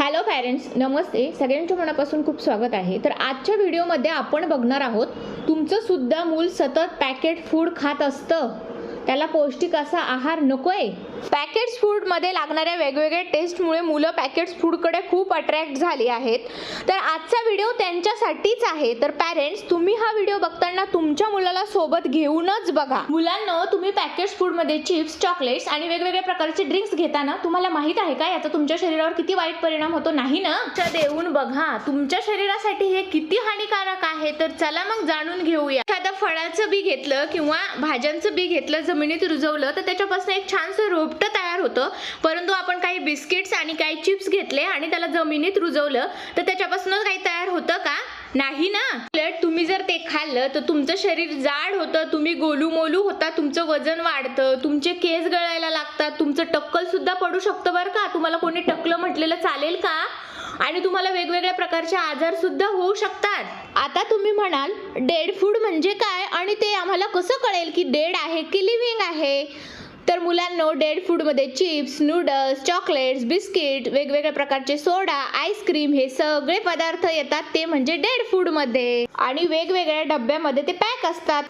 Hello parents नमस्ते. सगळ्यांच्या मनापासून खूप स्वागत आहे. तर आजच्या व्हिडिओमध्ये आपण बघणार आहोत तुमचं सुद्धा मूल सतत पॅकेट फूड खात असतं. त्याला पौष्टिक असा आहार नकोय? पॅकेट्स फूडमध्ये लागणाऱ्या वेगवेगळ्या टेस्टमुळे मुलं पॅकेट्स फूडकडे खूप अट्रॅक्ट झाली आहेत. तर आजचा व्हिडिओ त्यांच्यासाठीच आहे. तर पॅरेंट्स तुम्ही हा व्हिडिओ बघताना तुमच्या मुलाला सोबत घेऊनच बघा. मुलांना तुम्ही पॅकेट्स फूडमध्ये चिप्स चॉकलेट्स आणि वेगवेगळ्या प्रकारचे ड्रिंक्स घेताना तुम्हाला माहीत आहे का? याचा तुमच्या शरीरावर किती वाईट परिणाम होतो? नाही ना? देऊन बघा. तुमच्या शरीरासाठी हे किती हानिकारक आहे? तर चला मग जाणून घेऊया. एखादं फळाचं बी घेतलं किंवा भाज्यांचं बी घेतलं जमिनीत रुजवलं तर त्याच्यापासून एक छानसं रोपटं तयार होतं. परंतु आपण काही बिस्किट्स आणि काही चिप्स घेतले आणि त्याला जमिनीत रुजवलं तर त्याच्यापासूनच काही तयार होतं का? नाही ना. उलट तुम्ही जर ते खाल्लं तर तुमचं शरीर जाड होतं तुम्ही गोलू मोलू होता तुमचं वजन वाढतं तुमचे केस गळायला लागतात तुमचं टक्कल सुद्धा पडू शकतं बरं का. तुम्हाला कोणी टक्कलं म्हटलेलं चालेल का? आणि तुम्हाला वेगवेगळ्या प्रकारचे आजार सुद्धा होऊ शकतात. आता तुम्ही म्हणाल डेड फूड म्हणजे काय? आणि ते आम्हाला कसं कळेल की डेड आहे की लिव्हिंग आहे? तर मुलांनो डेड फूडमध्ये चिप्स नूडल्स चॉकलेट्स बिस्किट वेगवेगळ्या प्रकारचे सोडा आईस्क्रीम हे सगळे पदार्थ येतात ते म्हणजे डेड फूडमध्ये आणि वेगवेगळ्या डब्यामध्ये ते पॅक असतात.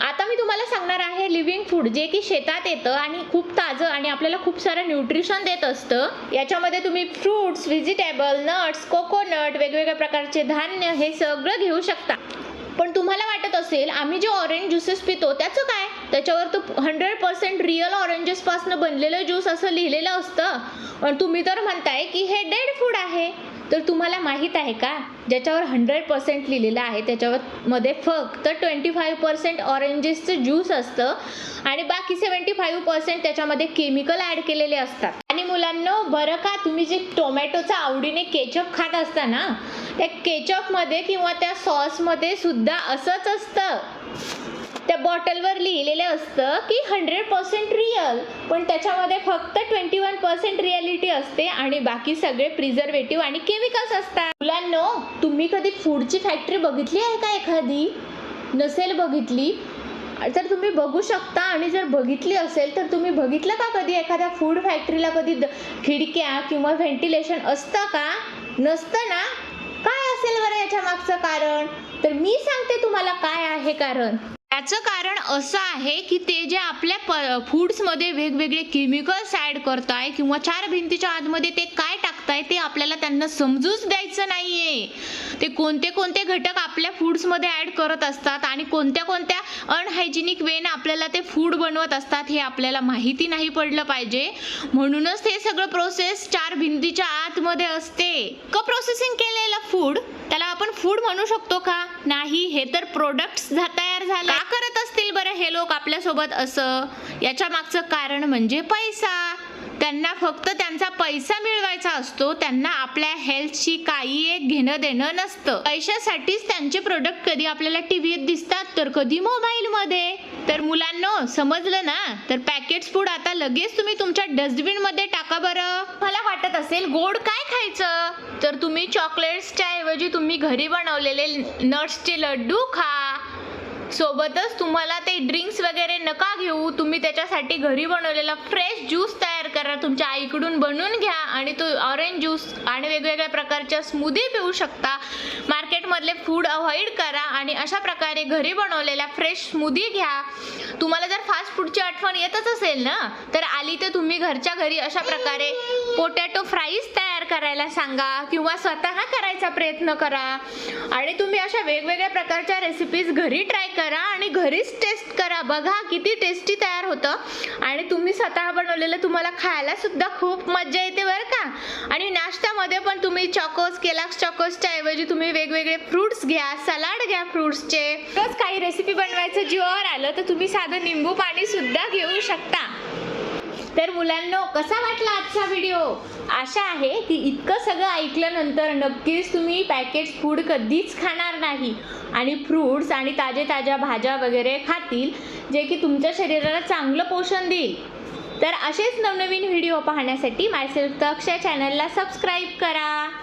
आता मी तुम्हाला सांगणार आहे लिव्हिंग फूड जे की शेतात येतं आणि खूप ताजं आणि आपल्याला खूप सारं न्यूट्रिशन देत असतं. याच्यामध्ये तुम्ही फ्रुट्स व्हेजिटेबल नट्स कोकोनट वेगवेगळ्या प्रकारचे धान्य हे सगळं घेऊ शकता. पण तुम्हाला वाटत असेल आम्ही जे ऑरेंज ज्युसेस पितो त्याचं काय? त्याच्यावर तो हंड्रेड पर्सेंट रिअल ऑरेंजेसपासून बनलेलं ज्यूस असं लिहिलेलं असतं. पण तुम्ही तर म्हणताय की हे डेड फूड आहे. तर तुम्हाला माहीत आहे का? ज्याच्यावर हंड्रेड पर्सेंट लिहिलेलं आहे त्याच्यावर मध्ये फक्त ट्वेंटी फाईव्ह पर्सेंट ऑरेंजेसचं ज्यूस असतं आणि बाकी सेवन्टी फाईव्ह पर्सेंट त्याच्यामध्ये केमिकल ॲड केलेले असतात. आणि मुलांना बरं का? तुम्ही जे टोमॅटोचा आवडीने केचप खात असता ना त्या केचपमध्ये किंवा त्या सॉसमध्ये सुद्धा असंच असतं. त्या बॉटलवर लिहिलेलं असतं की हंड्रेड पर्सेंट रिअल पण त्याच्यामध्ये फक्त ट्वेंटी वन पर्सेंट रिॲलिटी असते आणि बाकी सगळे प्रिझर्वेटिव्ह आणि केमिकल्स असतात. मुलांनो तुम्ही कधी फूडची फॅक्टरी बघितली आहे का एखादी? नसेल बघितली? तर तुम्ही बघू शकता आणि जर बघितली असेल तर तुम्ही बघितलं का कधी एखाद्या फूड फॅक्टरीला कधी खिडक्या किंवा व्हेंटिलेशन असतं का? नसतं ना? काय असेल बरं याच्या मागचं कारण? तर मी सांगते तुम्हाला काय आहे कारण. याचं कारण असं आहे की ते जे आपल्या प फूड्समध्ये वेगवेगळे केमिकल्स ॲड करताय किंवा चार भिंतीच्या आतमध्ये ते काय टाकताय ते आपल्याला त्यांना समजूच द्यायचं नाहीये. ते कोणते कोणते घटक आपल्या फूड्समध्ये ॲड करत असतात आणि कोणत्या कोणत्या अनहायजेनिक वेन आपल्याला ते फूड बनवत असतात हे आपल्याला माहिती नाही पडलं पाहिजे. म्हणूनच ते सगळं प्रोसेस चार भिंतीच्या आतमध्ये असते. क प्रोसेसिंग केलेलं फूड त्याला आपण फूड म्हणू शकतो का? नाही हे तर प्रोडक्ट्स तयार झाला. करत असतील बरं हे लोक आपल्यासोबत असं? याच्या मागचं कारण म्हणजे पैसा. त्यांना फक्त त्यांचा पैसा मिळवायचा असतो त्यांना आपल्या हेल्थशी काही एक घेणं देणं नसतं. पैशासाठीच त्यांचे प्रोडक्ट कधी आपल्याला टीव्हीत दिसतात तर कधी मोबाईलमध्ये तर मुलांनो समजलं ना? तर पॅकेट्स फूड आता लगेच तुम्ही तुमच्या डस्टबिनमध्ये टाका बरं. मला वाटत असेल गोड काय खायचं? तर तुम्ही चॉकलेट्सच्या ऐवजी तुम्ही घरी बनवलेले नट्सचे लड्डू खा. सोबतच तुम्हाला ते ड्रिंक्स वगैरे नका घेऊ. तुम्ही त्याच्यासाठी घरी बनवलेला फ्रेश ज्यूस तयार करा तुमच्या आईकडून बनवून घ्या आणि तो ऑरेंज ज्यूस आणि वेगवेगळ्या प्रकारच्या स्मूदी पिऊ शकता. मार्केटमधले फूड अवॉइड करा आणि अशा प्रकारे घरी बनवलेल्या फ्रेश स्मूदी घ्या. तुम्हाला जर फास्ट फूडची आठवण येतच असेल ना तर आली तर तुम्ही घरच्या घरी अशा प्रकारे पोटॅटो फ्राईज तयार करायला सांगा किंवा स्वतः करायचा प्रयत्न करा. आणि तुम्ही अशा वेगवेगळ्या प्रकारच्या रेसिपीज घरी ट्राय करा आणि घरीच टेस्ट करा. बघा किती टेस्टी तयार होतं. आणि तुम्ही स्वतः बनवलेलं तुम्हाला खायला सुद्धा खूप मजा येते बरं का. आणि नाश्त्यामध्ये पण तुम्ही चॉकोस केलाक्स चॉकोसच्या ऐवजी तुम्ही वेगवेगळे फ्रुट्स घ्या सलाड घ्या फ्रुट्सचे रोज काही रेसिपी बनवायचं जीवावर आलं तर तुम्ही साधं निंबू पाणी सुद्धा घेऊ शकता. तर मुलांनो कसा वाटला आजचा व्हिडिओ आशा आहे की इतकं सगळं ऐकल्यानंतर नक्कीच तुम्ही पॅकेट फूड कधीच खाणार नाही. आणि फ्रूट्स आणि ताजे ताज्या भाज्या वगैरे खातील जे की तुमच्या शरीराला चांगलं पोषण देईल. तर असेच नवनवीन व्हिडिओ पाहण्यासाठी मायसेल्फ अक्षय चॅनलला सबस्क्राईब करा.